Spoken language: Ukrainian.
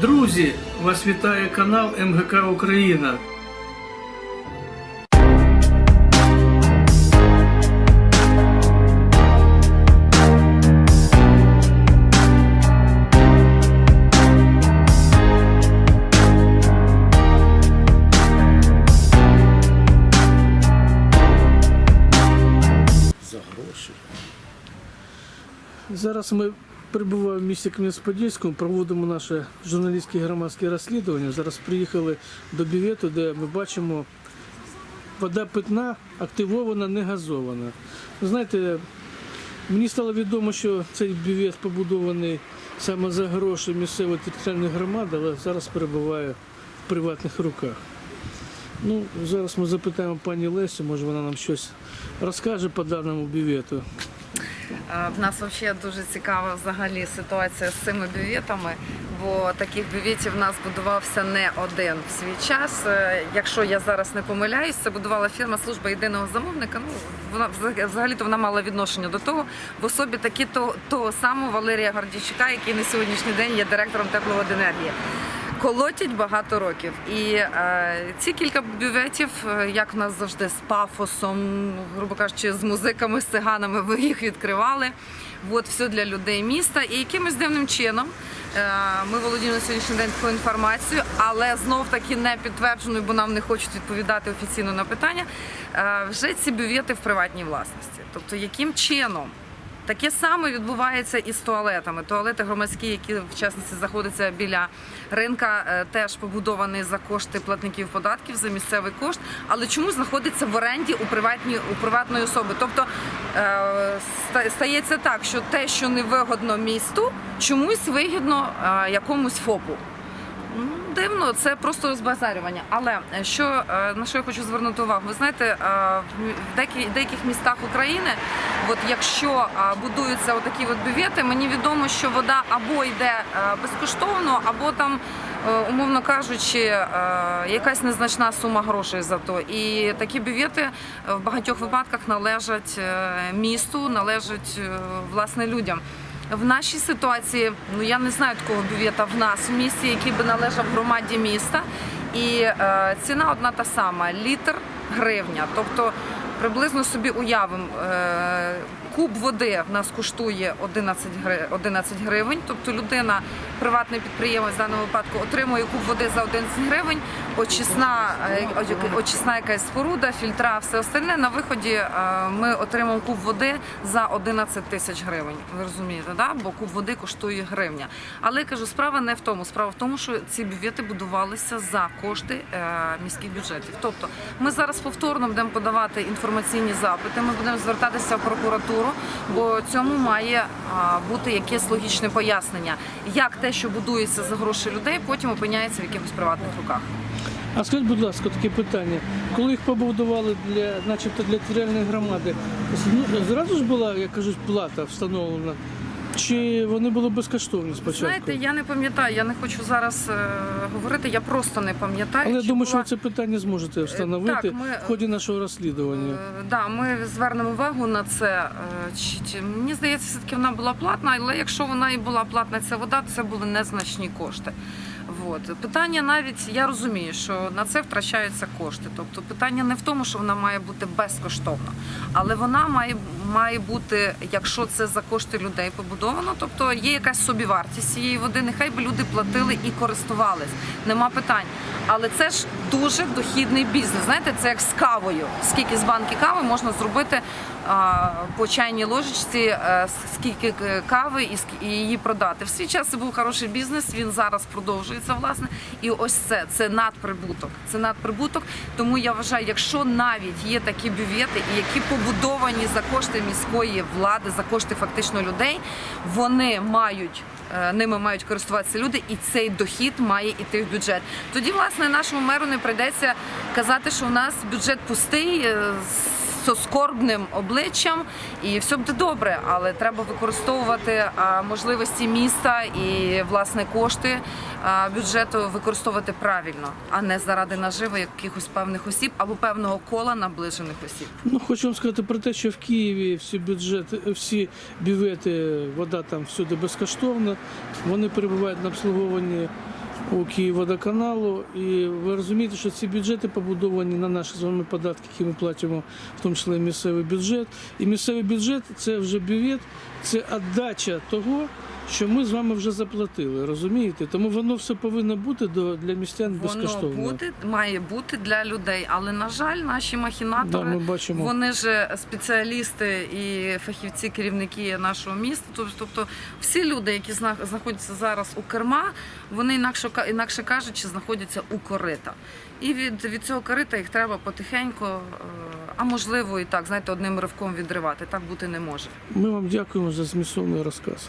Друзі, вас вітає канал МГК Україна. За гроші. Зараз ми перебуваємо в місті Кам'янець-Подільському, проводимо наше журналістське громадське розслідування. Зараз приїхали до бювету, де ми бачимо вода питна, активована, не газована. Знаєте, мені стало відомо, що цей бювет побудований саме за гроші місцевої територіальної громади, але зараз перебуває в приватних руках. Ну, зараз ми запитаємо пані Лесю, може вона нам щось розкаже по даному бювету. Е, В нас взагалі дуже цікава взагалі ситуація з цими бюветами, бо таких бюветів в нас будувався не один в свій час. Е, Якщо я зараз не помиляюсь, це будувала фірма служба єдиного замовника. Ну вона взагалі то вона мала відношення до того в особі такі то того самого Валерія Гордійчука, який на сьогоднішній день є директором тепловоденергії. Колотять багато років. І е, ці кілька бюветів, е, як в нас завжди, з пафосом, грубо кажучи, з музиками, з циганами, ви їх відкривали. От все для людей міста. І якимось дивним чином е, ми володіємо на сьогоднішній день такою інформацією, але знов таки не підтвердженою, бо нам не хочуть відповідати офіційно на питання. Е, вже ці бювети в приватній власності. Тобто, яким чином? Таке саме відбувається і з туалетами. Туалети громадські, які в частності знаходяться біля ринка, е, теж побудовані за кошти платників податків за місцевий кошт, але чомусь знаходиться в оренді у приватній у приватної особи. Тобто е, стається так, що те, що не вигодно місту, чомусь вигідно е, якомусь ФОПу. Дивно, це просто розбазарювання. Але що на що я хочу звернути увагу? Ви знаєте, в деяких містах України, от якщо будуються отакі от бювети, мені відомо, що вода або йде е, безкоштовно, або там. е, Умовно кажучи, е, якась незначна сума грошей за то. І такі бювети в багатьох випадках належать місту, належать власне людям. В нашій ситуації, ну я не знаю такого бювета в нас в місті, який би належав громаді міста. І ціна одна та сама літр гривня. Тобто приблизно собі уявимо, е, куб води в нас коштує 11 гривень. Тобто людина, приватний підприємець в даному випадку отримує куб води за 11 гривень, очисна, е, очисна якась споруда, фільтра, все остальне. На виході е, ми отримуємо куб води за 11 тисяч гривень. Ви розумієте, да? бо куб води коштує гривня. Але кажу, справа не в тому. Справа в тому, що ці бювети будувалися за кошти міських бюджетів. Тобто ми зараз повторно будемо подавати інформаційні запити. Ми будемо звертатися в прокуратуру, бо цьому має бути якесь логічне пояснення, як те, що будується за гроші людей, потім опиняється в якихось приватних руках. А скажіть, будь ласка, таке питання. Коли їх побудували для, начебто для територіальної громади, ну, зразу ж була, як кажуть, плата встановлена? Чи вони були безкоштовні спочатку? Знаєте, я не пам'ятаю, я не хочу зараз е, говорити, я просто не пам'ятаю. Але я чи думаю, що була- ви це питання зможете встановити так, ми- в ході нашого розслідування. Е, Да, ми звернемо увагу на це. Е, Чи, чи- мені здається, все-таки вона була платна, але якщо вона і була платна, ця вода, це були незначні кошти. От. Питання навіть, я розумію, що на це втрачаються кошти. Тобто питання не в тому, що вона має бути безкоштовна, але вона має, має бути, якщо це за кошти людей побудовано, тобто є якась собівартість цієї води, нехай би люди платили і користувались. Нема питань. Але це ж дуже дохідний бізнес. Знаєте, це як з кавою. Скільки з банки кави можна зробити по чайній ложечці, е, скільки е, кави і її продати. В свій час це був хороший бізнес. Він зараз продовжується власне. І ось це це надприбуток. Це надприбуток. Тому я вважаю, якщо навіть є такі бювети, які побудовані за кошти міської влади, за кошти фактично людей, вони мають. е, Ними мають користуватися люди, і цей дохід має йти в бюджет. Тоді, власне, нашому меру не прийдеться казати, що у нас бюджет пустий е, з скорбним обличчям, і все буде добре. Але треба використовувати можливості міста і власне кошти бюджету використовувати правильно, а не заради наживи якихось певних осіб або певного кола наближених осіб. Ну, хочу вам сказати про те, що в Києві всі бюджети, всі бювети, вода там всюди безкоштовна. Вони перебувають на обслуговуванні у Київводоканалу. І ви розумієте, що ці бюджети побудовані на наші з вами податки, які ми платимо, в тому числі місцевий бюджет. І місцевий бюджет це вже бюджет, це віддача того. Що ми з вами вже заплатили, розумієте? Тому воно все повинно бути до для містян Воно безкоштовно. буде, має бути для людей, але на жаль, наші Да, ми бачимо. Вони ж спеціалісти і фахівці, керівники нашого міста. Тоб- Тобто, всі люди, які зна- знаходяться зараз у керма, вони інакше інакше кажучи, знаходяться у корита. І від, від цього корита їх треба потихеньку, е, а можливо і так, знаєте, одним ривком відривати. Так бути не може. Ми вам дякуємо за змістовний розказ.